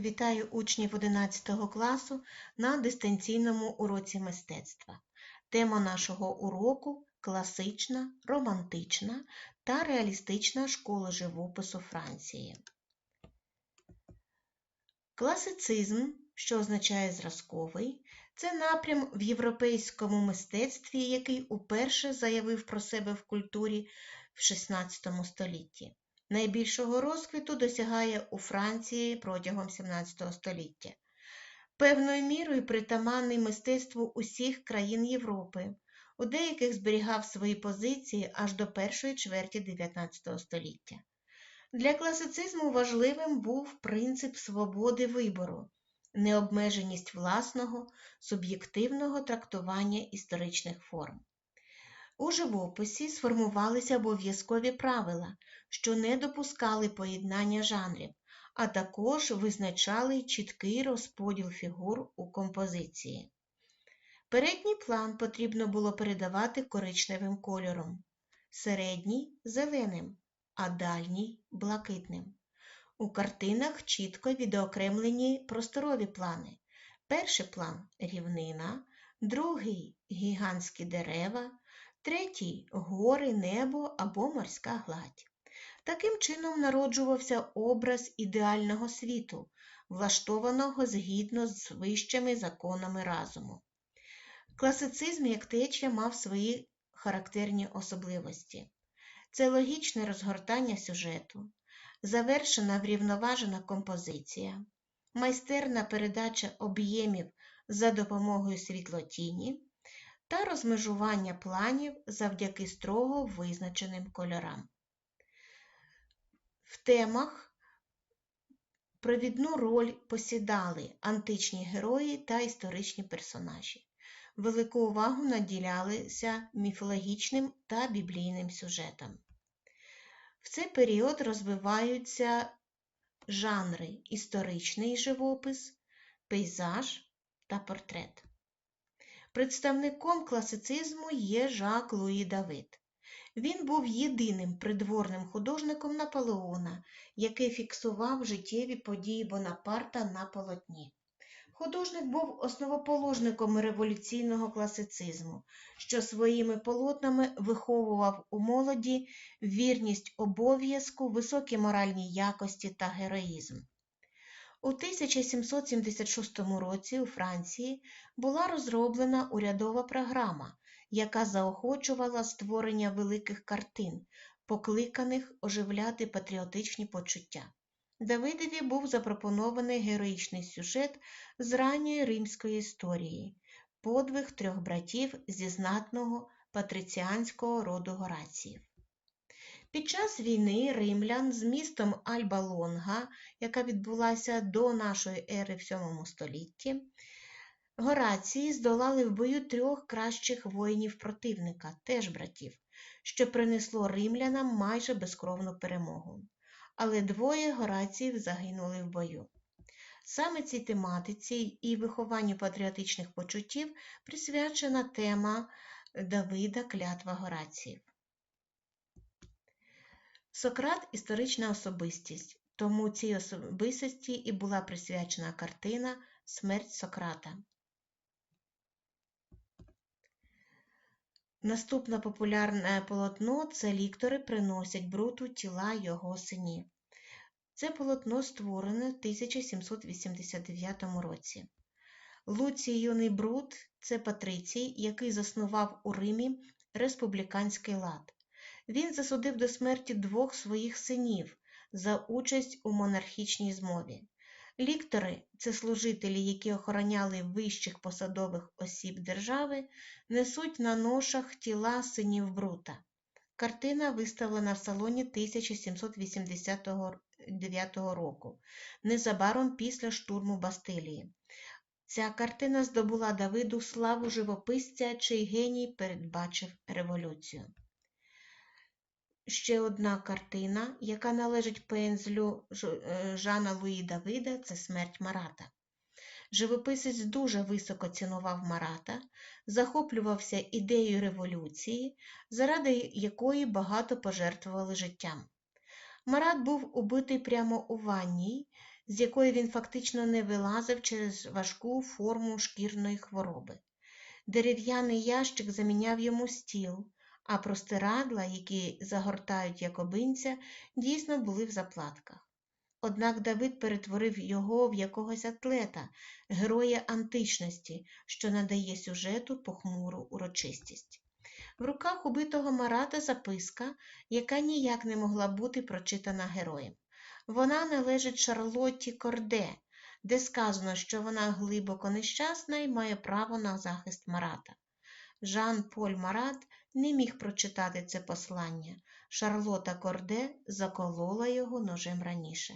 Вітаю учнів 11 класу на дистанційному уроці мистецтва. Тема нашого уроку класична, романтична та реалістична школа живопису Франції. Класицизм, що означає зразковий, це напрям в європейському мистецтві, який уперше заявив про себе в культурі в XVI столітті. Найбільшого розквіту досягає у Франції протягом 17 століття. Певною мірою притаманний мистецтву усіх країн Європи, у деяких зберігав свої позиції аж до першої чверті 19 століття. Для класицизму важливим був принцип свободи вибору, необмеженість власного, суб'єктивного трактування історичних форм. У живописі сформувалися обов'язкові правила, що не допускали поєднання жанрів, а також визначали чіткий розподіл фігур у композиції. Передній план потрібно було передавати коричневим кольором, середній зеленим, а дальній блакитним. У картинах чітко відокремлені просторові плани. Перший план рівнина, другий гігантські дерева, третій гори, небо або морська гладь. Таким чином народжувався образ ідеального світу, влаштованого згідно з вищими законами разуму. Класицизм як течія мав свої характерні особливості. Це логічне розгортання сюжету, завершена врівноважена композиція, майстерна передача об'ємів за допомогою світлотіні та розмежування планів завдяки строго визначеним кольорам. В темах провідну роль посідали античні герої та історичні персонажі. Велику увагу наділялися міфологічним та біблійним сюжетам. В цей період розвиваються жанри історичний живопис, пейзаж та портрет. Представником класицизму є Жак Луї Давид. Він був єдиним придворним художником Наполеона, який фіксував життєві події Бонапарта на полотні. Художник був основоположником революційного класицизму, що своїми полотнами виховував у молоді вірність обов'язку, високі моральні якості та героїзм. У 1776 році у Франції була розроблена урядова програма, яка заохочувала створення великих картин, покликаних оживляти патріотичні почуття. Давидові був запропонований героїчний сюжет з ранньої римської історії, подвиг трьох братів зі знатного патриціанського роду Гораціїв. Під час війни римлян з містом Альба Лонга, яка відбулася до нашої ери в 7 столітті, Горації здолали в бою трьох кращих воїнів противника, теж братів, що принесло римлянам майже безкровну перемогу. Але двоє Гораціїв загинули в бою. Саме цій тематиці і вихованню патріотичних почуттів присвячена тема Давида Клятва Гораціїв. Сократ історична особистість, тому цій особистості і була присвячена картина Смерть Сократа. Наступне популярне полотно це ліктори приносять бруту тіла його синів. Це полотно створене в 1789 році. Луцій юний Брут це патрицій, який заснував у Римі республіканський лад. Він засудив до смерті двох своїх синів за участь у монархічній змові. Ліктори це служителі, які охороняли вищих посадових осіб держави, несуть на ношах тіла синів Брута. Картина виставлена в салоні 1789 року, незабаром після штурму Бастилії. Ця картина здобула Давиду славу живописця, чий геній передбачив революцію. Ще одна картина, яка належить пензлю Жана Луї Давида, це смерть Марата. Живописець дуже високо цінував Марата, захоплювався ідеєю революції, заради якої багато пожертвували життям. Марат був убитий прямо у ванній з якої він фактично не вилазив через важку форму шкірної хвороби. Дерев'яний ящик заміняв йому стіл, а простирадла, які загортають якобинця, дійсно були в заплатках. Однак Давид перетворив його в якогось атлета, героя античності, що надає сюжету похмуру урочистість. В руках убитого Марата записка, яка ніяк не могла бути прочитана героєм. Вона належить Шарлотті Корде, де сказано, що вона глибоко нещасна і має право на захист Марата. Жан Поль Марат не міг прочитати це послання. Шарлота Корде заколола його ножем раніше.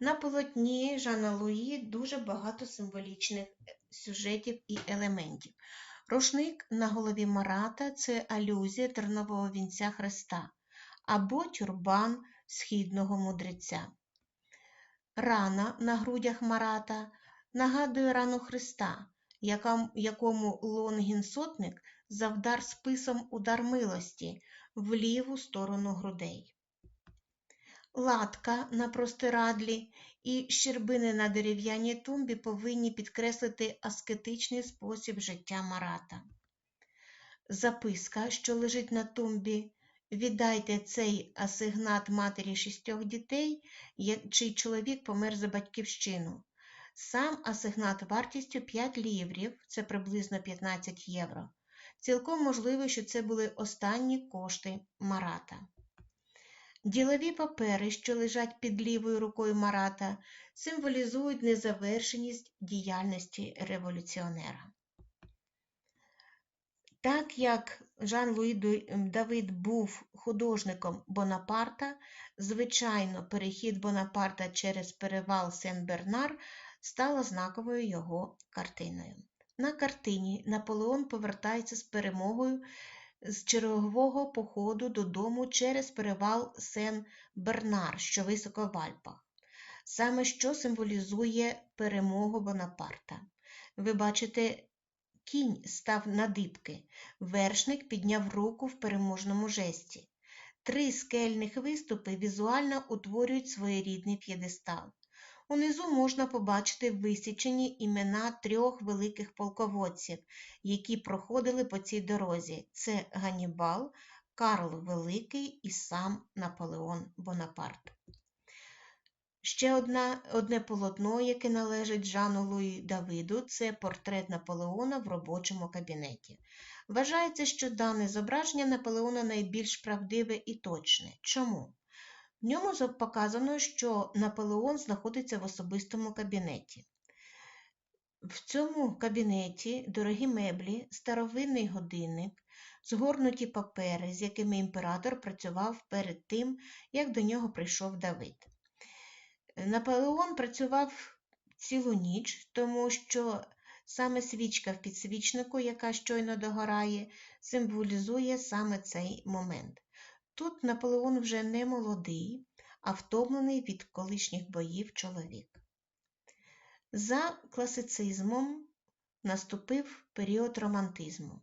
На полотні Жана Луї дуже багато символічних сюжетів і елементів. Рушник на голові Марата це алюзія тернового вінця Христа або тюрбан східного мудреця. Рана на грудях Марата нагадує рану Христа, якому Лонгін сотник завдар списом удар милості в ліву сторону грудей. Латка на простирадлі і щербини на дерев'яній тумбі повинні підкреслити аскетичний спосіб життя Марата. Записка, що лежить на тумбі, віддайте цей асигнат матері шістьох дітей, чий чоловік помер за батьківщину. Сам асигнат вартістю 5 ліврів, це приблизно 15 євро. Цілком можливо, що це були останні кошти Марата. Ділові папери, що лежать під лівою рукою Марата, символізують незавершеність діяльності революціонера. Так як Жан Луї Давид був художником Бонапарта, звичайно, перехід Бонапарта через перевал Сен-Бернар стала знаковою його картиною. На картині Наполеон повертається з перемогою з чергового походу додому через перевал Сен-Бернар, що високо в Альпах, саме що символізує перемогу Бонапарта. Ви бачите, кінь став на дибки, вершник підняв руку в переможному жесті. Три скельних виступи візуально утворюють своєрідний п'єдестал. Унизу можна побачити висічені імена трьох великих полководців, які проходили по цій дорозі: це Ганібал, Карл Великий і сам Наполеон Бонапарт. Ще одна, одне полотно, яке належить Жану Луї Давиду, це портрет Наполеона в робочому кабінеті. Вважається, що дане зображення Наполеона найбільш правдиве і точне. Чому? В ньому показано, що Наполеон знаходиться в особистому кабінеті. В цьому кабінеті дорогі меблі, старовинний годинник, згорнуті папери, з якими імператор працював перед тим, як до нього прийшов Давид. Наполеон працював цілу ніч, тому що саме свічка в підсвічнику, яка щойно догорає, символізує саме цей момент. Тут Наполеон вже не молодий, а втомлений від колишніх боїв чоловік. За класицизмом наступив період романтизму.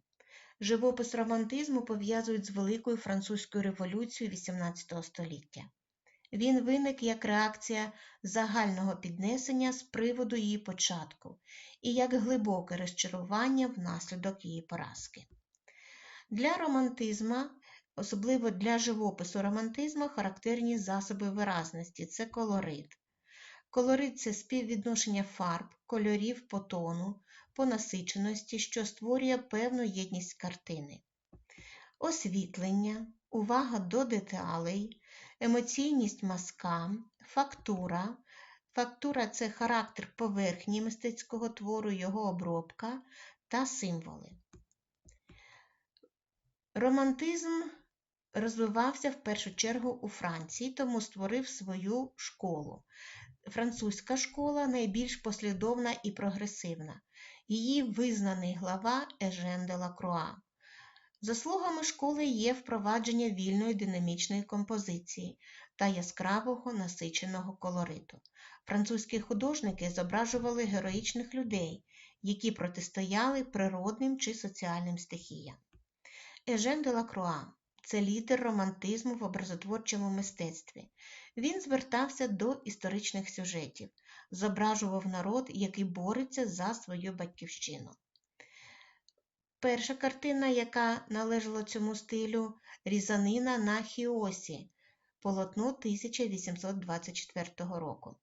Живопис романтизму пов'язують з Великою Французькою революцією XVIII століття. Він виник як реакція загального піднесення з приводу її початку і як глибоке розчарування внаслідок її поразки. Для романтизма Особливо для живопису романтизму характерні засоби виразності це колорит. Колорит це співвідношення фарб, кольорів по тону, по насиченості, що створює певну єдність картини. Освітлення, увага до деталей, емоційність мазка, фактура. Фактура це характер поверхні мистецького твору, його обробка та символи. Романтизм розвивався в першу чергу у Франції, тому створив свою школу. Французька школа найбільш послідовна і прогресивна. Її визнаний глава Ежен де Лакруа. Заслугами школи є впровадження вільної динамічної композиції та яскравого насиченого колориту. Французькі художники зображували героїчних людей, які протистояли природним чи соціальним стихіям. Ежен де Лакруа це лідер романтизму в образотворчому мистецтві. Він звертався до історичних сюжетів, зображував народ, який бореться за свою батьківщину. Перша картина, яка належала цьому стилю, різанина на Хіосі, полотно 1824 року.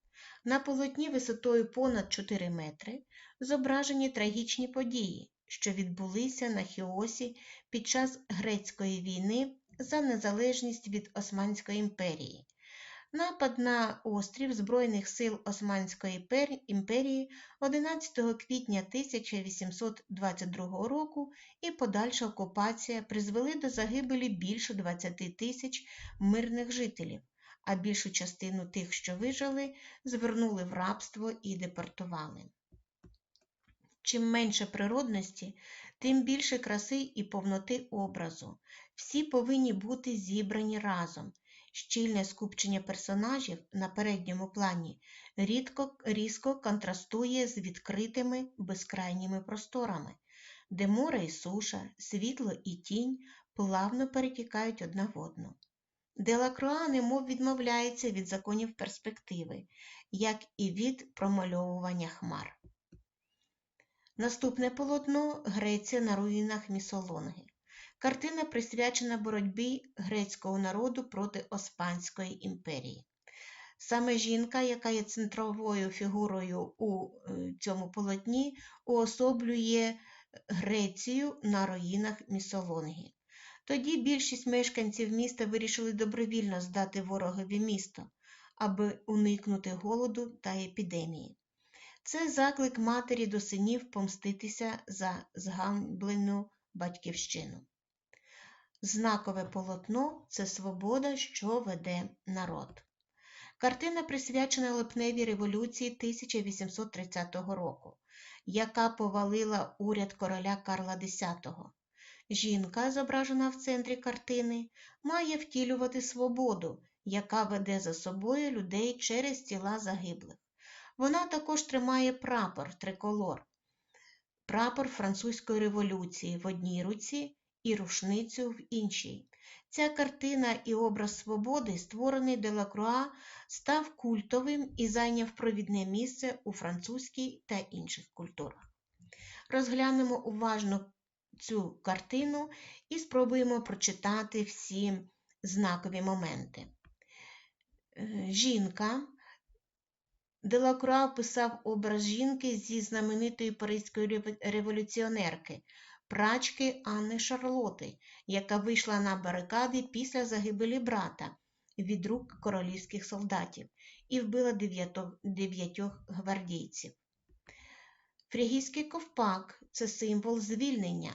На полотні висотою понад 4 метри зображені трагічні події, що відбулися на Хіосі під час Грецької війни за незалежність від Османської імперії. Напад на острів Збройних сил Османської імперії 11 квітня 1822 року і подальша окупація призвели до загибелі більше 20 тисяч мирних жителів, а більшу частину тих, що вижили, звернули в рабство і депортували. Чим менше природності, тим більше краси і повноти образу. Всі повинні бути зібрані разом. Щільне скупчення персонажів на передньому плані рідко, різко контрастує з відкритими безкрайніми просторами, де море і суша, світло і тінь плавно перетікають одна в одну. Делакруа немов відмовляється від законів перспективи, як і від промальовування хмар. Наступне полотно Греція на руїнах Місолонги. Картина присвячена боротьбі грецького народу проти Оспанської імперії. Саме жінка, яка є центровою фігурою у е, цьому полотні, уособлює Грецію на руїнах Місолонги. Тоді більшість мешканців міста вирішили добровільно здати ворогові місто, аби уникнути голоду та епідемії. Це заклик матері до синів помститися за згамблену батьківщину. Знакове полотно це свобода, що веде народ. Картина присвячена липневій революції 1830 року, яка повалила уряд короля Карла X. Жінка, зображена в центрі картини, має втілювати свободу, яка веде за собою людей через тіла загиблих. Вона також тримає прапор триколор, прапор Французької революції в одній руці і рушницю в іншій. Ця картина і образ свободи, створений Делакруа, став культовим і зайняв провідне місце у французькій та інших культурах. Розглянемо уважно цю картину і спробуємо прочитати всі знакові моменти. Е, жінка. Делакруа писав образ жінки зі знаменитої паризької революціонерки, прачки Анни Шарлоти, яка вийшла на барикади після загибелі брата від рук королівських солдатів і вбила дев'ятьох гвардійців. Фрігійський ковпак це символ звільнення.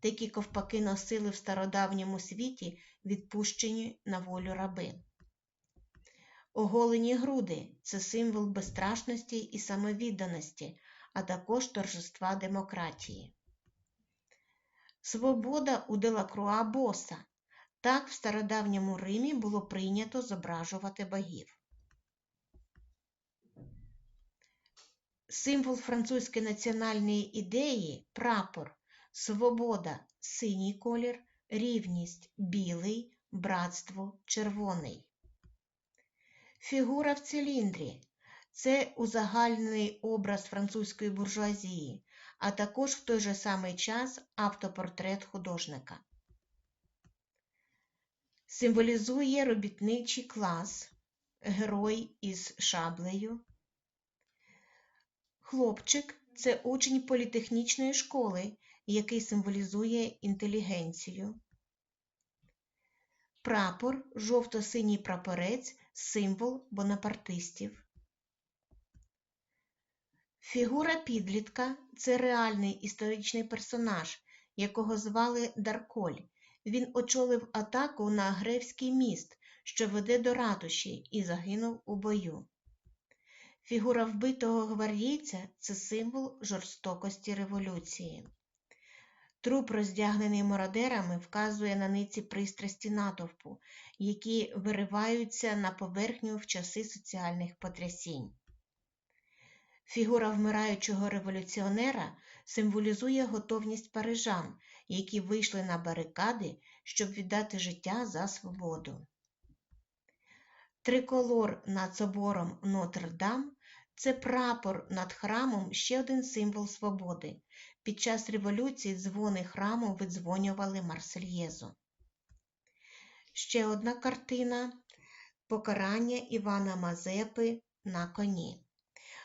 Такі ковпаки носили в стародавньому світі відпущені на волю раби. Оголені груди це символ безстрашності і самовідданості, а також торжества демократії. Свобода у Делакруа боса. Так в стародавньому Римі було прийнято зображувати богів. Символ французької національної ідеї прапор, свобода, синій колір, рівність білий, братство червоний. Фігура в циліндрі це узагальнений образ французької буржуазії, а також в той же самий час автопортрет художника. Символізує робітничий клас, герой із шаблею. Хлопчик це учень політехнічної школи, який символізує інтелігенцію. Прапор жовто-синій прапорець символ бонапартистів. Фігура підлітка це реальний історичний персонаж, якого звали Дарколь. Він очолив атаку на Гревський міст, що веде до ратуші, і загинув у бою. Фігура вбитого гвардійця це символ жорстокості революції. Труп, роздягнений мародерами, вказує на ниці пристрасті натовпу, які вириваються на поверхню в часи соціальних потрясінь. Фігура вмираючого революціонера символізує готовність парижан, які вийшли на барикади, щоб віддати життя за свободу. Триколор над собором Нотр-Дам це прапор над храмом ще один символ свободи. Під час революції дзвони храму видзвонювали Марсельєзу. Ще одна картина Покарання Івана Мазепи на коні.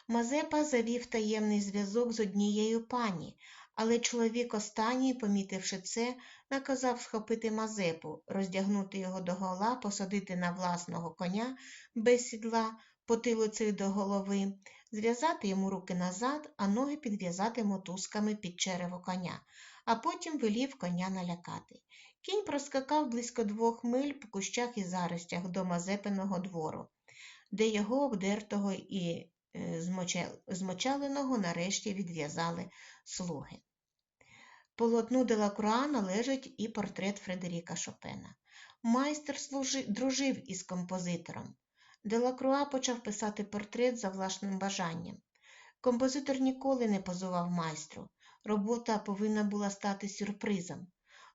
Мазепа завів таємний зв'язок з однією пані, але чоловік останній, помітивши це, наказав схопити Мазепу, роздягнути його догола, посадити на власного коня без сідла, потилицею до голови, зв'язати йому руки назад, а ноги підв'язати мотузками під черево коня, а потім велів коня налякати. Кінь проскакав близько двох миль по кущах і заростях до Мазепиного двору, де його обдертого і е, змочаленого нарешті відв'язали слуги. Полотну Делакруа належить і портрет Фредеріка Шопена. Майстер служи, дружив із композитором. Делакруа почав писати портрет за власним бажанням. Композитор ніколи не позував майстру. Робота повинна була стати сюрпризом.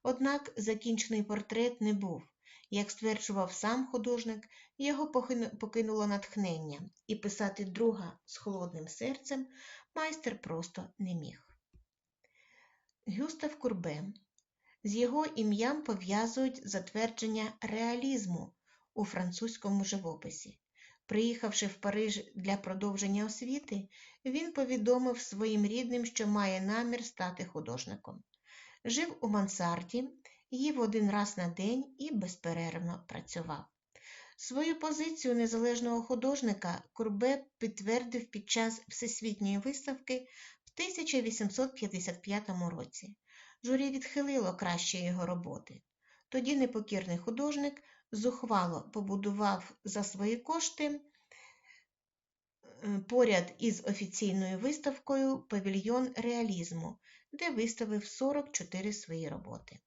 Однак закінчений портрет не був. Як стверджував сам художник, його покинуло натхнення, і писати друга з холодним серцем майстер просто не міг. Гюстав Курбе. З його ім'ям пов'язують затвердження реалізму у французькому живописі. Приїхавши в Париж для продовження освіти, він повідомив своїм рідним, що має намір стати художником. Жив у мансарді, їв один раз на день і безперервно працював. Свою позицію незалежного художника Курбе підтвердив під час всесвітньої виставки в 1855 році. Журі відхилило кращі його роботи. Тоді непокірний художник зухвало побудував за свої кошти поряд із офіційною виставкою павільйон реалізму, де виставив 44 свої роботи.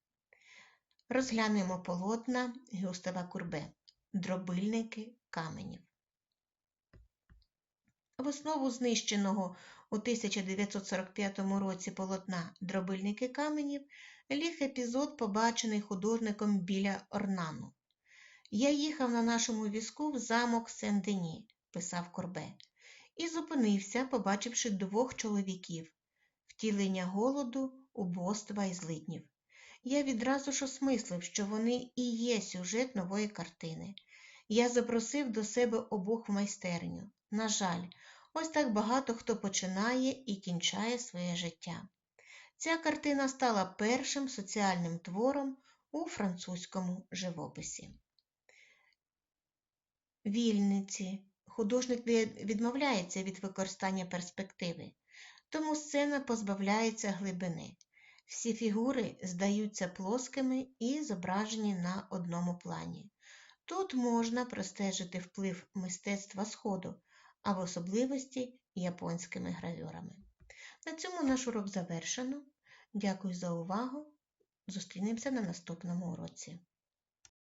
Розглянемо полотна Гюстава Курбе Дробильники каменів. В основу знищеного у 1945 році полотна Дробильники каменів ліг епізод, побачений художником біля Орнану. Я їхав на нашому візку в замок Сен-Дені, писав Корбе, і зупинився, побачивши двох чоловіків втілення голоду, убоства і злиднів. Я відразу ж осмислив, що вони і є сюжет нової картини. Я запросив до себе обох в майстерню. На жаль, ось так багато хто починає і кінчає своє життя. Ця картина стала першим соціальним твором у французькому живописі. Вільниці. Художник відмовляється від використання перспективи, тому сцена позбавляється глибини. Всі фігури здаються плоскими і зображені на одному плані. Тут можна простежити вплив мистецтва Сходу, а в особливості японськими гравюрами. На цьому наш урок завершено. Дякую за увагу. Зустрінемося на наступному уроці.